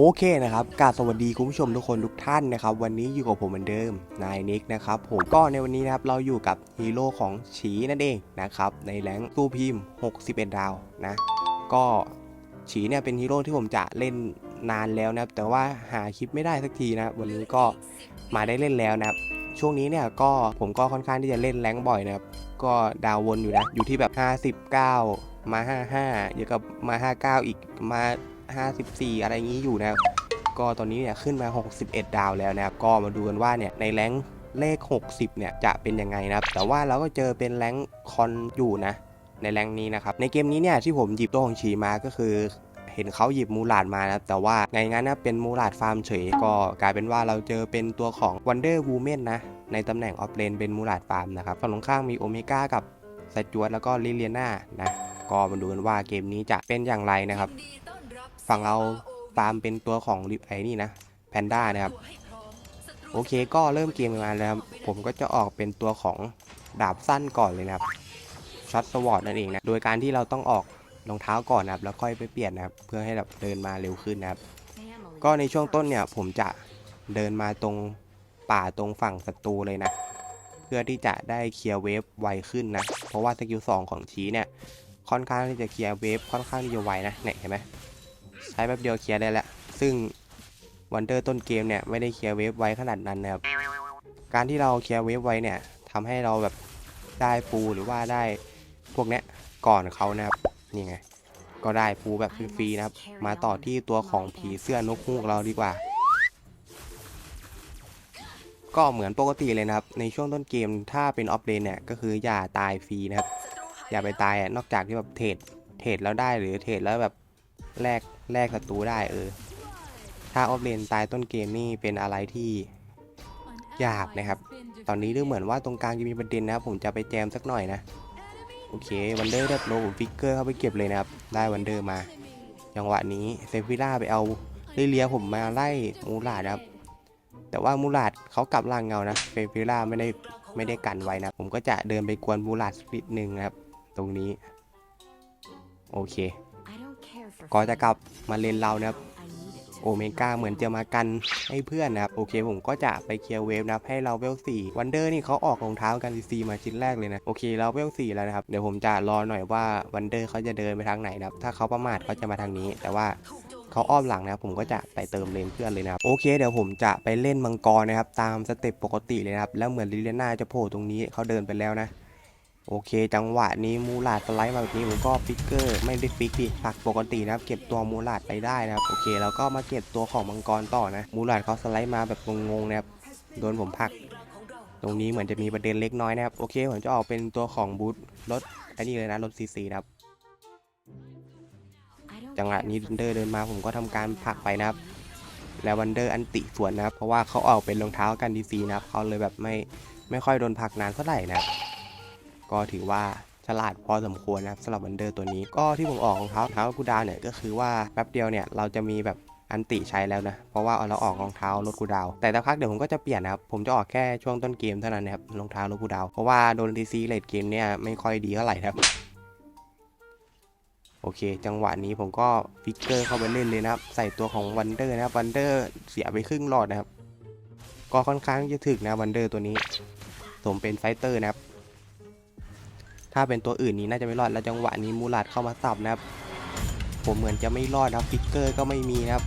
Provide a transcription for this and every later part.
โอเคนะครับกาบสวัสดีคุณผู้ชมทุกคนทุกท่านนะครับ วันนี้อยู่กับผมเหมือนเดิม นายนิกนะครับผมก็ในวันนี้นะครับเราอยู่กับฮีโร่ของฉีนั่นเองนะครับในแรงตู้พิมพ์ 61 ดาวนะ ก็ฉีเนี่ยเป็นฮีโร่ที่ผมจะเล่นนานแล้วนะครับ แต่ว่าหาคลิปไม่ได้สักทีนะ วันนี้ก็มาได้เล่นแล้วนะครับ ช่วงนี้เนี่ยก็ผมก็ค่อนข้างที่จะเล่นแรงบ่อยนะครับ ก็ดาววนอยู่นะอยู่ที่แบบ 59 มา 55เดี๋ยวกับมา 59 อีกมา 54 อะไรอย่างนี้อยู่นะครับ ก็ตอนนี้เนี่ยขึ้นมา 61 ดาวแล้วนะครับ ก็มาดูกันว่าเนี่ยในแรงเลข 60 เนี่ยจะเป็นยังไงนะครับ แต่ว่าเราก็เจอเป็นแรงคอนอยู่นะ ในแรงนี้นะครับ ในเกมนี้เนี่ยที่ผมหยิบตัวของฉีมาก็คือเห็นเขาหยิบมูลาดมานะครับแต่ว่าไงงั้นนะเป็นมูลาดฟาร์มเฉยก็กลายเป็นว่าเราเจอเป็นตัวของ Wonder Woman นะ ในตำแหน่งออฟเลนเป็นมูลาดฟาร์มนะครับฝั่งตรงข้างมีโอเมก้ากับสจวตแล้วก็ลิเลียนานะ ก็มาดูกันว่าเกมนี้จะเป็นอย่างไรนะครับ ฝั่งเราตามเป็นตัวของลิไอนี่นะแพนด้านะครับ โอเคก็เริ่มเกมมาแล้วผมก็จะออกเป็นตัวของดาบสั้นก่อนเลยนะครับช็อตสวอตนั่นเองนะโดยการที่เราต้องออกรองเท้าก่อนนะครับแล้วค่อยไปเปลี่ยนนะครับเพื่อให้แบบเดินมาเร็วขึ้นนะครับก็ในช่วงต้นเนี่ยผมจะเดินมาตรงป่าตรงฝั่งศัตรูเลยนะ เพื่อที่จะได้เคลียร์เวฟไวขึ้นนะ เพราะว่าสกิลสองของชี้เนี่ยค่อนข้างที่จะเคลียร์เวฟค่อนข้างที่จะไวนะเนี่ยเห็นไหม ใช้แป๊บเดียวเคลียร์ได้แล้ว ซึ่งวันเดอร์ต้นเกมเนี่ยไม่ได้เคลียร์เวฟไวขนาดนั้นนะครับ การที่เราเคลียร์เวฟไวเนี่ยทำให้เราแบบได้ปูหรือว่าได้พวกเนี้ยก่อนเขานะครับนี่ไง ก็ได้ปูแบบฟรีๆนะครับ มาต่อที่ตัวของผีเสื้อนกฮูกเราดีกว่า ก็เหมือนปกติเลยนะครับ ในช่วงต้นเกมถ้าเป็นออฟเลนเนี่ยก็คืออย่าตายฟรีนะครับ อย่าไปตายอะนอกจากที่แบบเทรดเทรดแล้วได้หรือเทรดแล้วแบบแลก แลกศัตรูได้เออ ถ้าออฟเลนตายต้นเกมนี่เป็นอะไรที่ยากนะครับ ตอนนี้ดูเหมือนว่าตรงกลางจะมีประเด็นนะครับ ผมจะไปแจมสักหน่อยนะ โอเควันเดอร์ได้โลฟิกเกอร์เข้าไปเก็บเลยนะครับ ได้วันเดอร์มาจังหวะนี้เซฟิล่าไปเอาเลียผมมาไล่มูลาดนะครับ แต่ว่ามูลาดเขากลับล่างเงานะเซฟิล่าไม่ได้ไม่ได้กันไว้นะ ผมก็จะเดินไปกวนมูลาดสักนิดนึงครับ ตรงนี้ โอเค ก็จะกลับมาเลนเรานะครับโอเมก้าเหมือนจะมากันให้เพื่อนนะครับ โอเคผมก็จะไปเคลียร์เวฟนะครับให้เราเวลสี่วันเดอร์นี่เขาออกรองเท้ากันซีมาชิ้นแรกเลยนะโอเคเราเวลสี่แล้วนะครับเดี๋ยวผมจะรอหน่อยว่าวันเดอร์เขาจะเดินไปทางไหนนะครับ ถ้าเขาประมาทเขาจะมาทางนี้ แต่ว่าเขาอ้อมหลังนะครับผมก็จะไปเติมเลนเพื่อนเลยนะครับโอเคเดี๋ยวผมจะไปเล่นมังกรนะครับตามสเต็ปปกติเลยนะครับแล้วเหมือนลิเลียนาจะโผล่ตรงนี้เขาเดินไปแล้วนะ โอเค จังหวะนี้มูลาดสไลด์มาแบบนี้ผมก็ฟิกเกอร์ไม่ได้ฟิกดิผักปกตินะครับ เก็บตัวมูลาดไปได้นะครับ โอเค แล้วก็มาเก็บตัวของมังกรต่อนะ มูลาดเขาสไลด์มาแบบงงๆนะครับ โดนผมผัก ตรงนี้เหมือนจะมีประเด็นเล็กน้อยนะครับ โอเค ผมจะออกเป็นตัวของบูทรถอันนี้เลยนะรถซีซีนะครับ จังหวะนี้วันเดอร์เดินมาผมก็ทำการผักไปนะครับ แล้ววันเดอร์อันติสวนนะครับ เพราะว่าเขาออกเป็นรองเท้ากันดีซีนะครับเขาเลยแบบไม่ไม่ค่อยโดนผักนานเท่าไหร่นะครับ ก็ถือว่าฉลาดพอสมควรนะครับสำหรับวันเดอร์ตัวนี้ก็ที่ผมออกรองเท้าเท้ากูดาวเนี่ยก็คือว่าแป๊บเดียวเนี่ยเราจะมีแบบอันติใช้แล้วนะ เพราะว่าเราออกรองเท้ารถกูดาว แต่สักพักเดี๋ยวผมก็จะเปลี่ยนนะครับ ผมจะออกแค่ช่วงต้นเกมเท่านั้นนะครับรองเท้ารถกูดาว เพราะว่าโดนดีซีเลดเกมเนี่ยไม่ค่อยดีเท่าไหร่ครับ โอเค จังหวะนี้ผมก็ฟิกเกอร์เข้าไปเล่นเลยนะครับ ใส่ตัวของวันเดอร์นะครับวันเดอร์เสียไปครึ่งหลอดนะครับ ก็ค่อนข้างจะถึกนะวันเดอร์ตัวนี้ สมเป็นไฟเตอร์นะครับ ถ้าเป็นตัวอื่นนี้น่าจะไม่รอดแล้วจังหวะนี้มูลาดเข้ามาสับนะครับ ผมเหมือนจะไม่รอดนะครับฟิกเกอร์ก็ไม่มีนะครับ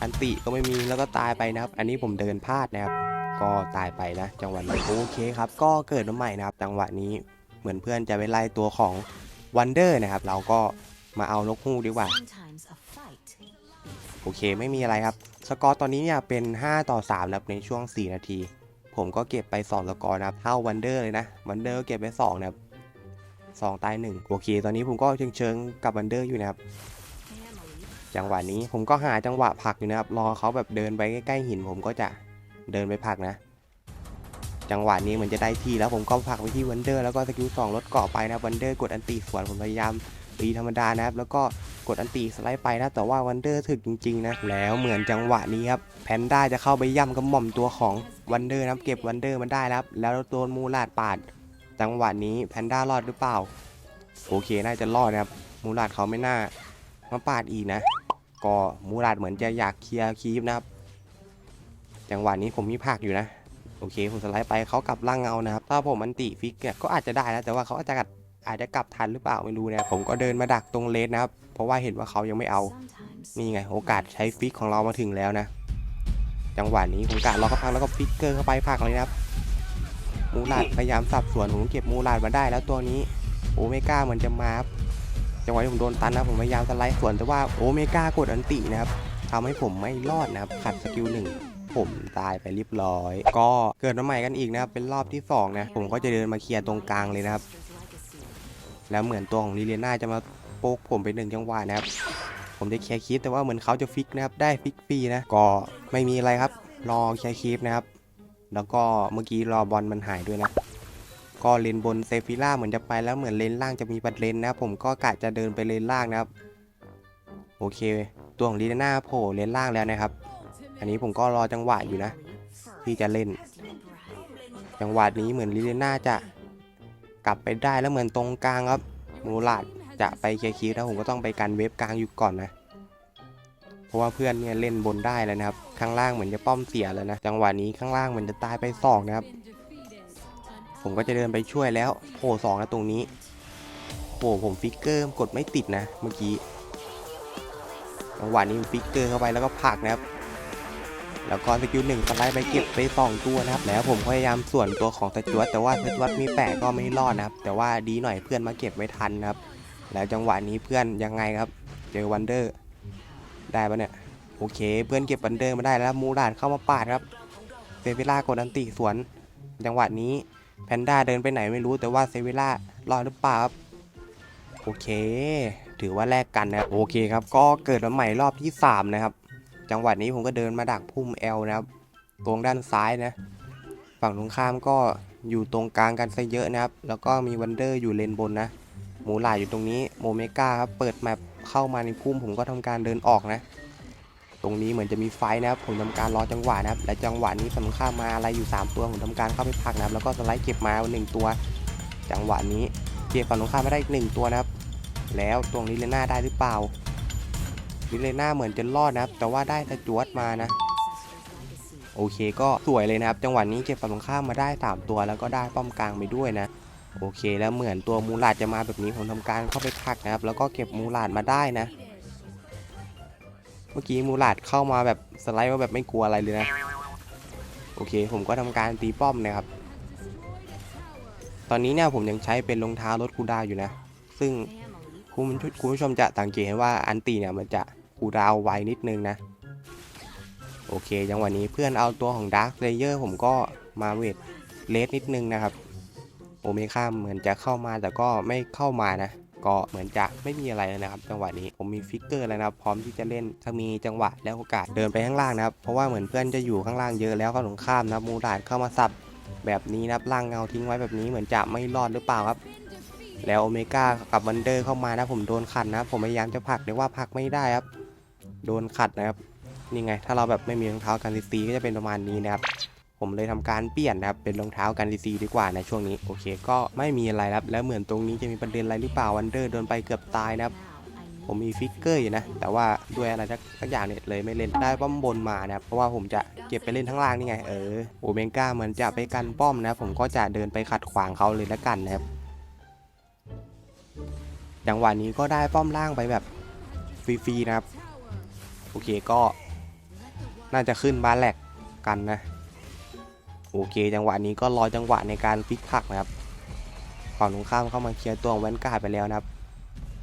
อันติก็ไม่มีแล้วก็ตายไปนะครับ อันนี้ผมเดินพลาดนะครับ ก็ตายไปนะ จังหวะนี้โอเคครับ ก็เกิดมาใหม่นะครับ จังหวะนี้เหมือนเพื่อนจะไปไล่ตัวของวันเดอร์นะครับ เราก็มาเอานกฮูกดีกว่าโอเคไม่มีอะไรครับ สกอร์ตอนนี้เนี่ยเป็น 5 ต่อ3นะครับในช่วง 4 นาที ผมก็เก็บไป 2 สกอร์นะครับเท่าวันเดอร์เลยนะวันเดอร์เก็บไป2นะครับ 2 ตาย1โอเค ตอนนี้ผมก็เชิงเชิงกับวันเดอร์อยู่นะครับ จังหวะนี้ผมก็หาจังหวะผักอยู่นะครับ รอเขาแบบเดินไปใกล้ๆหิน ผมก็จะเดินไปผักนะ จังหวะนี้เหมือนจะได้ที่แล้วผมก็ผักไปที่วันเดอร์แล้วก็สกิลสองลดเกาะไปนะวันเดอร์กดอันตีสวนผมพยายามตีธรรมดานะครับ แล้วก็กดอันตีสไลด์ไปนะ แต่ว่าวันเดอร์ถึกจริงๆนะ แล้วเหมือนจังหวะนี้ครับ แพนด้าจะเข้าไปย่ำกระหม่อมตัวของวันเดอร์นะเก็บวันเดอร์มันได้แล้ว แล้วโดนมูลาดปาด จังหวะนี้แพนด้ารอดหรือเปล่า โอเคน่าจะรอดนะครับ มูลาดเขาไม่น่ามาปาดอีกนะ ก็มูราดเหมือนจะอยากเคลียร์คีฟนะครับ จังหวะนี้ผมมีผักอยู่นะ โอเคผมสไลด์ไปเขากลับร่างเงานะครับ ถ้าผมมันติฟิกเนี่ยก็อาจจะได้นะแต่ว่าเขาอาจจะกลับอาจจะกลับทันหรือเปล่าไม่รู้นะผมก็เดินมาดักตรงเลนนะครับ เพราะว่าเห็นว่าเขายังไม่เอา นี่ไงโอกาสใช้ฟิกของเรามาถึงแล้วนะ จังหวะนี้ผมกะล็อกกระพังแล้วก็ฟิกเกอร์เข้าไปผลักเลยนะครับ มูลาดพยายามสับสวนผมเก็บมูลาดมาได้แล้วตัวนี้โอเมก้าเหมือนจะมาครับจังหวะที่ผมโดนตันนะผมพยายามสไลด์สวนแต่ว่าโอเมก้ากดอันตินะครับทำให้ผมไม่รอดนะครับขัดสกิลหนึ่งผมตายไปเรียบร้อย ก็เกิดมาใหม่กันอีกนะครับเป็นรอบที่สองนะผมก็จะเดินมาเคลียร์ตรงกลางเลยนะครับ แล้วเหมือนตัวของลิเลียน่าจะมาโป๊กผมไปหนึ่งจังหวะนะครับ ผมจะเคลียร์คลิปแต่ว่าเหมือนเขาจะฟิกนะครับได้ฟิกฟรีนะก็ไม่มีอะไรครับรอเคลียร์คลิปนะครับ แล้วก็เมื่อกี้รอบอลมันหายด้วยนะ ก็เลนบนเซฟิล่าเหมือนจะไปแล้วเหมือนเลนล่างจะมีบัตรเลนนะผมก็กะจะเดินไปเลนล่างนะครับ โอเค ตัวของลีน่าโผล่เลนล่างแล้วนะครับ อันนี้ผมก็รอจังหวะอยู่นะที่จะเล่น จังหวะนี้เหมือนลีน่าจะกลับไปได้แล้วเหมือนตรงกลางครับ มูลาดจะไปเคลียร์คิวแล้วผมก็ต้องไปกันเวฟกลางอยู่ก่อนนะ เพราะว่าเพื่อนเนี่ยเล่นบนได้แล้วนะครับ ข้างล่างเหมือนจะป้อมเสียแล้วนะ จังหวะนี้ข้างล่างเหมือนจะตายไปสองนะครับ ผมก็จะเดินไปช่วยแล้วโผล่สองแล้วตรงนี้โผล่ผมฟิกเกอร์กดไม่ติดนะเมื่อกี้ จังหวะนี้ฟิกเกอร์เข้าไปแล้วก็ผักนะครับแล้วก็สกิลหนึ่งสไลด์ไปเก็บไปสองตัวนะครับ แล้วผมพยายามส่วนตัวของสจวตแต่ว่าสจวตมีแปะก็ไม่รอดนะครับ แต่ว่าดีหน่อยเพื่อนมาเก็บไว้ทันนะครับ แล้วจังหวะนี้เพื่อนยังไงครับ เจอวันเดอร์ ได้ปะเนี่ย โอเค เพื่อนเก็บวันเดอร์มาได้แล้วมูราดเข้ามาปาดครับเซฟิล่ากดอันติสวนจังหวะนี้แพนด้าเดินไปไหนไม่รู้แต่ว่าเซฟิล่ารอดหรือเปล่าครับโอเค ถือว่าแลกกันนะโอเคครับ ก็เกิดมาใหม่รอบที่ 3 นะครับ จังหวะนี้ผมก็เดินมาดักพุ่ม L นะครับ ตรงด้านซ้ายนะ ฝั่งตรงข้ามก็อยู่ตรงกลางกันซะเยอะนะครับ แล้วก็มีวันเดอร์อยู่เลนบนนะ หมูหลายอยู่ตรงนี้โมเมก้าครับ เปิดแมป เข้ามาในพุ่มผมก็ทำการเดินออกนะ ตรงนี้เหมือนจะมีไฟนะครับ ผมทำการรอจังหวะนะครับ และจังหวะนี้ฝั่งตรงข้ามาอะไรอยู่ 3 ตัวผมทำการเข้าไปผลักนะครับ แล้วก็สไลด์เก็บมาหนึ่งตัว จังหวะนี้เก็บฝั่งตรงข้ามมาได้อีกหนึ่งตัวนะครับ แล้วตรงนี้เลน่าได้หรือเปล่าลิเลน่าเหมือนจะรอดนะครับ แต่ว่าได้สจวตมานะ โอเคก็สวยเลยนะครับ จังหวะนี้เก็บฝั่งตรงข้ามมาได้ 3 ตัว แล้วก็ได้ป้อมกลางไปด้วยนะ โอเคแล้วเหมือนตัวมูลาดจะมาแบบนี้ผมทำการเข้าไปพักนะครับ แล้วก็เก็บมูลาดมาได้นะ เมื่อกี้มูลาดเข้ามาแบบสไลด์มาแบบไม่กลัวอะไรเลยนะ โอเค ผมก็ทำการตีป้อมนะครับ ตอนนี้เนี่ยผมยังใช้เป็นรองเท้ารถคูดาวอยู่นะ ซึ่งคุณผู้คุณผู้ชมจะสังเกตเห็นว่าอันตีเนี่ยมันจะคูดาวไวนิดนึงนะ โอเคจังหวะนี้เพื่อนเอาตัวของดาร์คเลเยอร์ผมก็มาเวทเลสนิดนึงนะครับ โอเมก้าเหมือนจะเข้ามาแต่ก็ไม่เข้ามานะก็เหมือนจะไม่มีอะไรแล้วนะครับ จังหวะนี้ผมมีฟิกเกอร์แล้วนะครับ พร้อมที่จะเล่นถ้ามีจังหวะและโอกาสเดินไปข้างล่างนะครับ เพราะว่าเหมือนเพื่อนจะอยู่ข้างล่างเยอะแล้วก็ตรงข้ามนะมูดาดเข้ามาสับแบบนี้นะครับล่างเงาทิ้งไว้แบบนี้เหมือนจะไม่รอดหรือเปล่าครับ แล้วโอเมก้ากับวันเดอร์เข้ามานะผมโดนขัดนะผมพยายามจะผลักแต่ว่าผลักไม่ได้ครับ โดนขัดนะครับนี่ไง ถ้าเราแบบไม่มีรองเท้ากันซีก็จะเป็นประมาณนี้นะครับ ผมเลยทำการเปลี่ยนนะครับเป็นรองเท้ากันซีดีกว่าในช่วงนี้โอเค ก็ไม่มีอะไรครับแล้วเหมือนตรงนี้จะมีประเด็นอะไรหรือเปล่าวันเดอร์โดนไปเกือบตายนะครับผมมีฟิกเกอร์อยู่นะ แต่ว่าด้วยอะไรสักสักอย่างเนี่ยเลยไม่เล่นได้ป้อมบนมานะครับเพราะว่าผมจะเก็บไปเล่นทั้งล่างนี่ไงเออโอเมก้าเหมือนจะไปกันป้อมนะผมก็จะเดินไปขัดขวางเขาเลยละกันนะครับจังหวะนี้ก็ได้ป้อมล่างไปแบบฟรีๆนะครับ โอเคก็น่าจะขึ้นบ้านแหลกกันนะ โอเค จังหวะนี้ก็รอจังหวะในการพลิกผักนะครับฝั่งตรงข้ามเข้ามาเคลียร์ตัวแวนการ์ดไปแล้วนะครับ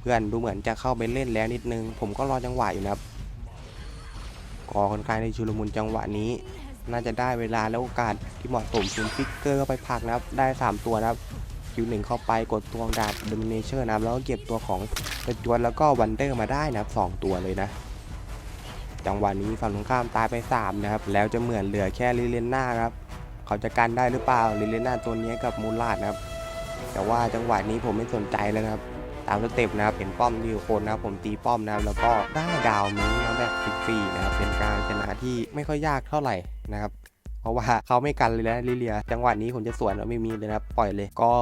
เพื่อนดูเหมือนจะเข้าไปเล่นแล้วนิดนึง ผมก็รอจังหวะอยู่นะครับก่อนข้างในชุลมุนจังหวะนี้ น่าจะได้เวลาและโอกาสที่เหมาะสมคุณฟิกเกอร์เข้าไปผักนะครับ ได้ 3 ตัวนะครับคิวหนึ่งเข้าไปกดตัวดาบด o มิเนเชอร์นะครับแล้วก็เก็บตัวของกระจวนแล้วก็วันเดอร์มาได้นะครับสองตัวเลยนะจังหวะนี้ฝั่งตรงข้ามตายไป 3 นะครับ แล้วจะเหมือนเหลือแค่ลิเลน่าครับ เขาจะกันได้หรือเปล่าลิเลน่าตัวนี้กับมูลาดนะครับ แต่ว่าจังหวะนี้ผมไม่สนใจแล้วนะครับ ตามสเต็ปนะครับเห็นป้อมที่อยู่คนนะครับผมตีป้อมนะครับแล้วก็ได้ดาวมิ้งนะแบบฟรีๆนะครับเป็นการชนะที่ไม่ค่อยยากเท่าไหร่นะครับ ราะว่าเขาไม่กันเลยนะลิเลีย จังหวะนี้ผมจะสวนเอาไม่มีเลยนะปล่อยเลยก็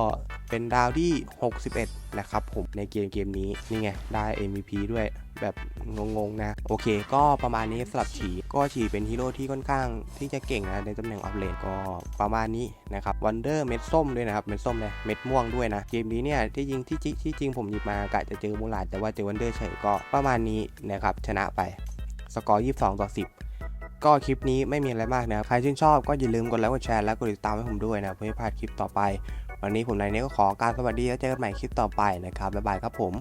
เป็นดาวที่ 61 นะครับผมในเกมเกมนี้นี่ไงได้ MVP ด้วยแบบงงๆนะ โอเค ก็ประมาณนี้สำหรับฉีก็ฉีเป็นฮีโร่ที่ค่อนข้างที่จะเก่งนะในตำแหน่งออฟเลนก็ประมาณนี้นะครับวันเดอร์เม็ดส้มด้วยนะครับเม็ดส้มเลยเม็ดม่วงด้วยนะ เกมนี้เนี่ยที่จริงที่จริงที่จริงผมหยิบมากะจะเจอมูลาดแต่ว่าเจอวันเดอร์เฉยก็ประมาณนี้นะครับชนะไป สกอร์ 22 ต่อ 10 ก็คลิปนี้ไม่มีอะไรมากนะครับ ใครชื่นชอบก็อย่าลืมกดไลค์กดแชร์และกดติดตามให้ผมด้วยนะเพื่อไม่พลาดคลิปต่อไป วันนี้ผมนายเนี้ก็ขอการสวัสดีแล้วเจอกันใหม่คลิปต่อไปนะครับบ๊ายบายครับผม